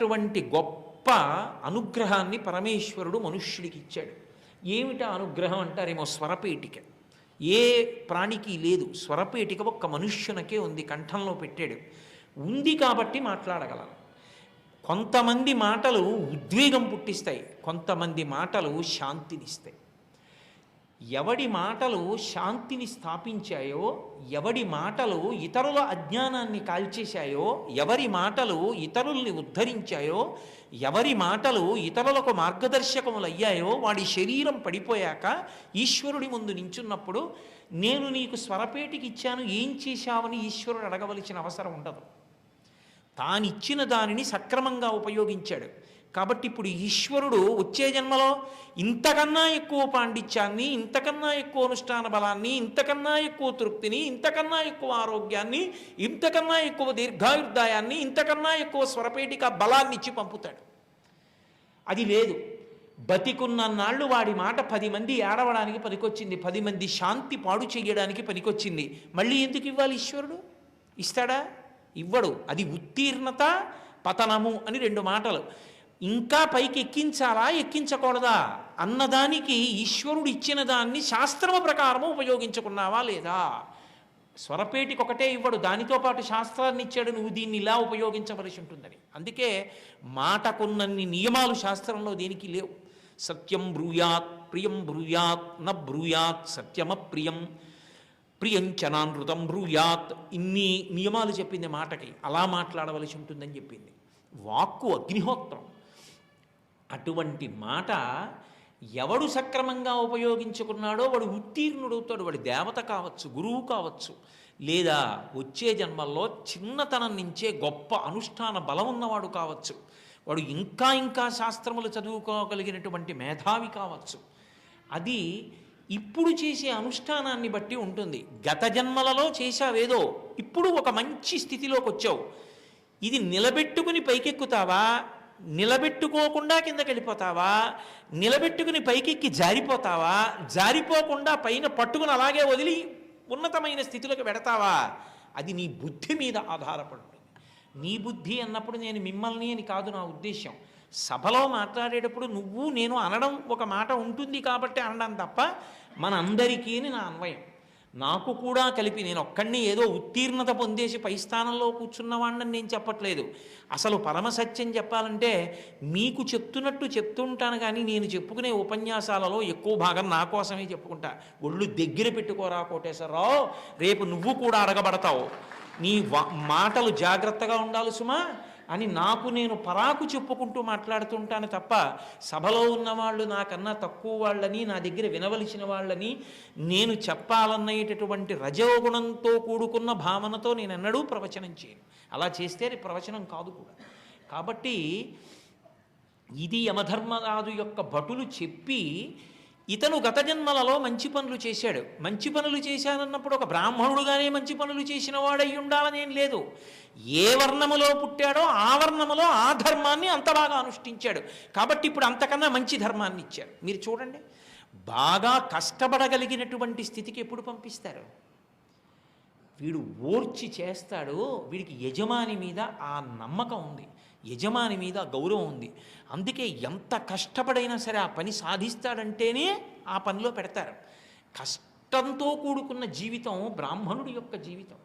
అటువంటి గొప్ప అనుగ్రహాన్ని పరమేశ్వరుడు మనుష్యుడికి ఇచ్చాడు. ఏమిటా అనుగ్రహం అంటారేమో స్వరపేటిక. ఏ ప్రాణికి లేదు స్వరపేటిక ఒక్క మనుష్యునకే ఉంది కంఠంలో పెట్టాడు. ఉంది కాబట్టి మాట్లాడగలం. కొంతమంది మాటలు ఉద్వేగం పుట్టిస్తాయి కొంతమంది మాటలు శాంతినిస్తాయి. ఎవడి మాటలు శాంతిని స్థాపించాయో ఎవడి మాటలు ఇతరుల అజ్ఞానాన్ని కాల్చేశాయో ఎవరి మాటలు ఇతరుల్ని ఉద్ధరించాయో ఎవరి మాటలు ఇతరులకు మార్గదర్శకములు అయ్యాయో వాడి శరీరం పడిపోయాక ఈశ్వరుడి ముందు నించున్నప్పుడు నేను నీకు స్వరపేటికి ఇచ్చాను ఏం చేశావని ఈశ్వరుడు అడగవలసిన అవసరం ఉండదు. తానిచ్చిన దానిని సక్రమంగా ఉపయోగించాడు. కాబట్టి ఇప్పుడు ఈశ్వరుడు వచ్చే జన్మలో ఇంతకన్నా ఎక్కువ పాండిత్యాన్ని ఇంతకన్నా ఎక్కువ అనుష్ఠాన బలాన్ని ఇంతకన్నా ఎక్కువ తృప్తిని ఇంతకన్నా ఎక్కువ ఆరోగ్యాన్ని ఇంతకన్నా ఎక్కువ దీర్ఘాయుర్దాయాన్ని ఇంతకన్నా ఎక్కువ స్వరపేటిక బలాన్ని ఇచ్చి పంపుతాడు. అది లేదు. బతికున్న నాళ్ళు వాడి మాట పది మంది ఏడవడానికి పనికొచ్చింది. పది మంది శాంతి పాడు చేయడానికి పనికొచ్చింది. మళ్ళీ ఎందుకు ఇవ్వాలి ఈశ్వరుడు? ఇస్తాడా? ఇవ్వడు. అది ఉత్తీర్ణత పతనము అని రెండు మాటలు. ఇంకా పైకి ఎక్కించాలా ఎక్కించకూడదా? అన్నదానికి ఈశ్వరుడు ఇచ్చిన దాన్ని శాస్త్రము ప్రకారము ఉపయోగించుకున్నావా లేదా? స్వరపేటికి ఒకటే ఇవ్వడు. దానితో పాటు శాస్త్రాన్ని ఇచ్చాడు నువ్వు దీన్ని ఇలా ఉపయోగించవలసి ఉంటుందని. అందుకే మాటకున్నన్ని నియమాలు శాస్త్రంలో దేనికి లేవు. సత్యం బ్రూయాత్ ప్రియం బ్రూయాత్ న బ్రూయాత్ సత్యమ ప్రియం ప్రియంచనానృతం బ్రూయాత్. ఇన్ని నియమాలు చెప్పింది మాటకి. అలా మాట్లాడవలసి ఉంటుందని చెప్పింది. వాక్కు అగ్నిహోత్రం. అటువంటి మాట ఎవడు సక్రమంగా ఉపయోగించుకున్నాడో వాడు ఉత్తీర్ణుడవుతాడు వాడి దేవత కావచ్చు గురువు కావచ్చు. లేదా వచ్చే జన్మల్లో చిన్నతనం నుంచే గొప్ప అనుష్ఠాన బలం ఉన్నవాడు కావచ్చు. వాడు ఇంకా ఇంకా శాస్త్రములు చదువుకోగలిగినటువంటి మేధావి కావచ్చు. అది ఇప్పుడు చేసే అనుష్ఠానాన్ని బట్టి ఉంటుంది. గత జన్మలలో చేశావేదో ఇప్పుడు ఒక మంచి స్థితిలోకి వచ్చావు ఇది నిలబెట్టుకుని పైకెక్కుతావా? నిలబెట్టుకోకుండా కిందకి వెళ్ళిపోతావా నిలబెట్టుకుని పైకెక్కి జారిపోతావా? జారిపోకుండా పైన పట్టుకుని అలాగే వదిలి ఉన్నతమైన స్థితిలోకి పెడతావా అది నీ బుద్ధి మీద ఆధారపడుతుంది. నీ బుద్ధి అన్నప్పుడు నేను మిమ్మల్ని అని కాదు నా ఉద్దేశం సభలో మాట్లాడేటప్పుడు నువ్వు నేను అనడం ఒక మాట ఉంటుంది కాబట్టి అనడం తప్ప మనందరికీ అని నా అన్వయం. నాకు కూడా కలిపి నేను ఒక్కడిని ఏదో ఉత్తీర్ణత పొందేసి పై స్థానంలో కూర్చున్నవాడిని నేను చెప్పట్లేదు. అసలు పరమసత్యం చెప్పాలంటే మీకు చెప్తున్నట్టు చెప్తుంటాను కానీ నేను చెప్పుకునే ఉపన్యాసాలలో ఎక్కువ భాగం నా కోసమే చెప్పుకుంటా. ఒళ్ళు దగ్గర పెట్టుకోరా కోటేశ్వరరావు రేపు నువ్వు కూడా అడగబడతావు. నీ వా- మాటలు జాగ్రత్తగా ఉండాలి సుమా. అని నాకు నేను పరాకు చెప్పుకుంటూ మాట్లాడుతుంటాను తప్ప సభలో ఉన్నవాళ్ళు నాకన్నా తక్కువ వాళ్ళని నా దగ్గర వినవలసిన వాళ్ళని నేను చెప్పాలన్నటువంటి రజోగుణంతో కూడుకున్న భావనతో నేను ఎన్నడూ ప్రవచనం చేయను. అలా చేస్తే అది ప్రవచనం కాదు కూడా. కాబట్టి ఇది యమధర్మరాజు యొక్క భటులు చెప్పి ఇతను గత జన్మలలో మంచి పనులు చేశాడు. మంచి పనులు చేశానన్నప్పుడు ఒక బ్రాహ్మణుడుగానే మంచి పనులు చేసిన వాడై ఉండాలనేం లేదు. ఏ వర్ణములో పుట్టాడో ఆ వర్ణములో ఆ ధర్మాన్ని అంత బాగా అనుష్ఠించాడు. కాబట్టి ఇప్పుడు అంతకన్నా మంచి ధర్మాన్ని ఇచ్చారు మీరు చూడండి. బాగా కష్టపడగలిగినటువంటి స్థితికి ఎప్పుడు పంపిస్తారు? వీడు ఓర్చి చేస్తాడు. వీడికి యజమాని మీద ఆ నమ్మకం ఉంది. యజమాని మీద గౌరవం ఉంది. అందుకే ఎంత కష్టపడైనా సరే ఆ పని సాధిస్తాడంటేనే ఆ పనిలో పెడతారు. కష్టంతో కూడుకున్న జీవితం బ్రాహ్మణుడి యొక్క జీవితం.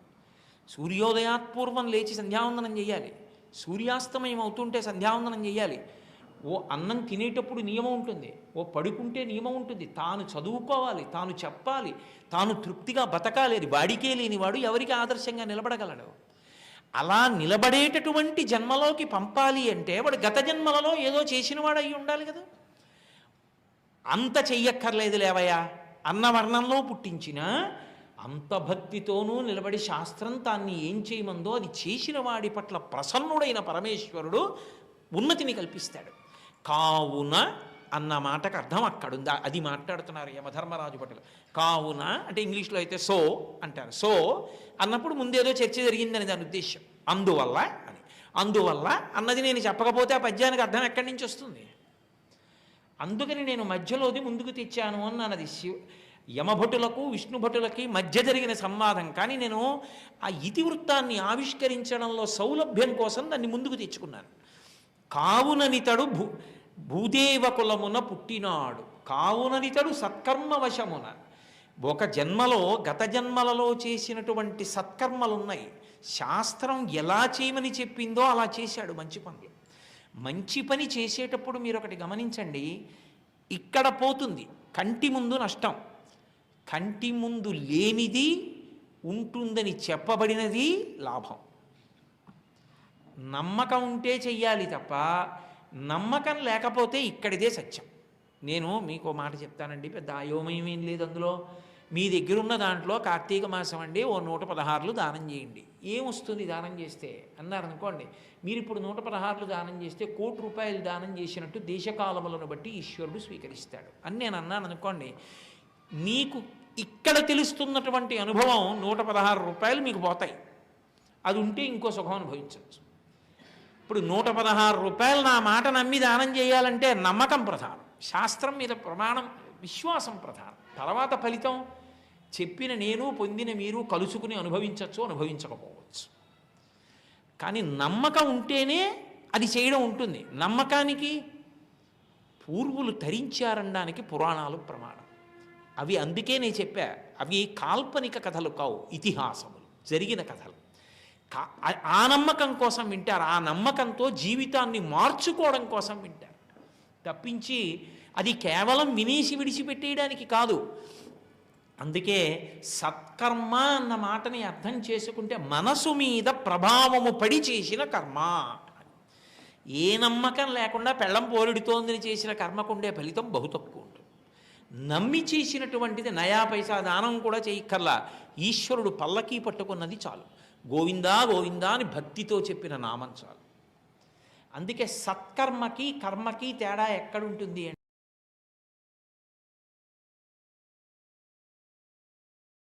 సూర్యోదయాత్పూర్వం లేచి సంధ్యావందనం చేయాలి సూర్యాస్తమయం అవుతుంటే సంధ్యావందనం చేయాలి ఓ అన్నం తినేటప్పుడు నియమం ఉంటుంది. ఓ పడుకుంటే నియమం ఉంటుంది. తాను చదువుకోవాలి తాను చెప్పాలి తాను తృప్తిగా బతకాలి. వాడికే లేనివాడు ఎవరికి ఆదర్శంగా నిలబడగలడు? అలా నిలబడేటటువంటి జన్మలోకి పంపాలి అంటే వాడు గత జన్మలలో ఏదో చేసినవాడు అయి ఉండాలి కదా. అంత చెయ్యక్కర్లేదు లేవయ్యా. అన్న వర్ణంలో పుట్టించిన అంత భక్తితోనూ నిలబడి శాస్త్రం తాన్ని ఏం చేయమందో అది చేసిన వాడి పట్ల ప్రసన్నుడైన పరమేశ్వరుడు ఉన్నతిని కల్పిస్తాడు. కావున అన్న మాటకు అర్థం అక్కడుందా? అది మాట్లాడుతున్నారు యమధర్మరాజు భటులు కావున అంటే ఇంగ్లీష్లో అయితే సో అంటారు. సో అన్నప్పుడు ముందేదో చర్చ జరిగిందని దాని ఉద్దేశం అందువల్ల అని. అందువల్ల అన్నది నేను చెప్పకపోతే ఆ పద్యానికి అర్థం ఎక్కడి నుంచి వస్తుంది? అందుకని నేను మధ్యలోది ముందుకు తెచ్చాను అన్నది. శివ యమభటులకు విష్ణుభటులకి మధ్య జరిగిన సంవాదం. కానీ నేను ఆ ఇతివృత్తాన్ని ఆవిష్కరించడంలో సౌలభ్యం కోసం దాన్ని ముందుకు తెచ్చుకున్నాను. కావుననితడు భూ భూదేవ కులమున పుట్టినాడు. కావుననితడు సత్కర్మ వశమున. ఒక జన్మలో గత జన్మలలో చేసినటువంటి సత్కర్మలు ఉన్నాయి శాస్త్రం ఎలా చేయమని చెప్పిందో అలా చేశాడు మంచి పనులు మంచి పని చేసేటప్పుడు మీరు ఒకటి గమనించండి. ఇక్కడ పోతుంది. కంటి ముందు నష్టం. కంటి ముందు లేనిది ఉంటుందని చెప్పబడినది లాభం. నమ్మకం ఉంటే చెయ్యాలి తప్ప నమ్మకం లేకపోతే ఇక్కడిదే సత్యం. నేను మీకు ఓ మాట చెప్తానండి పెద్ద అయోమయం ఏం లేదు అందులో. మీ దగ్గర ఉన్న దాంట్లో కార్తీక మాసం అండి ఓ నూట పదహారులు దానం చేయండి. ఏమొస్తుంది దానం చేస్తే? అన్నారు అనుకోండి మీరు ఇప్పుడు నూట పదహారులు దానం చేస్తే కోటి రూపాయలు దానం చేసినట్టు దేశకాలములను బట్టి ఈశ్వరుడు స్వీకరిస్తాడు. అని నేను అన్నాను అనుకోండి మీకు ఇక్కడ తెలుస్తున్నటువంటి అనుభవం నూట పదహారు రూపాయలు మీకు పోతాయి. అది ఉంటే ఇంకో సుఖం అనుభవించవచ్చు. ఇప్పుడు నూట పదహారు రూపాయలు నా మాట నమ్మి దానం చేయాలంటే నమ్మకం ప్రధానం. శాస్త్రం మీద ప్రమాణం విశ్వాసం ప్రధానం. తర్వాత ఫలితం చెప్పిన నేను పొందిన మీరు కలుసుకుని అనుభవించవచ్చు అనుభవించకపోవచ్చు. కానీ నమ్మకం ఉంటేనే అది చేయడం ఉంటుంది. నమ్మకానికి పూర్వులు ధరించారనడానికి పురాణాలు ప్రమాణం. అవి అందుకే నేను చెప్పా అవి కాల్పనిక కథలు కావు ఇతిహాసములు జరిగిన కథలు. ఆ- నమ్మకం కోసం వింటారు. ఆ నమ్మకంతో జీవితాన్ని మార్చుకోవడం కోసం వింటారు. తప్పించి అది కేవలం వినేసి విడిచిపెట్టేయడానికి కాదు. అందుకే సత్కర్మ అన్న మాటని అర్థం చేసుకుంటే మనసు మీద ప్రభావము పడి చేసిన కర్మ. ఏ నమ్మకం లేకుండా పెళ్ళం పోరుడుతోందని చేసిన కర్మకుండే ఫలితం బహు తక్కువ. నమ్మి చేసినటువంటిది నయా పైసా దానం కూడా చేయక్కర్లా. ఈశ్వరుడు పల్లకీ పట్టుకున్నది చాలు. గోవిందా గోవిందా అని భక్తితో చెప్పిన నామం చాలు. అందుకే సత్కర్మకి కర్మకి తేడా ఎక్కడుంటుంది అంటే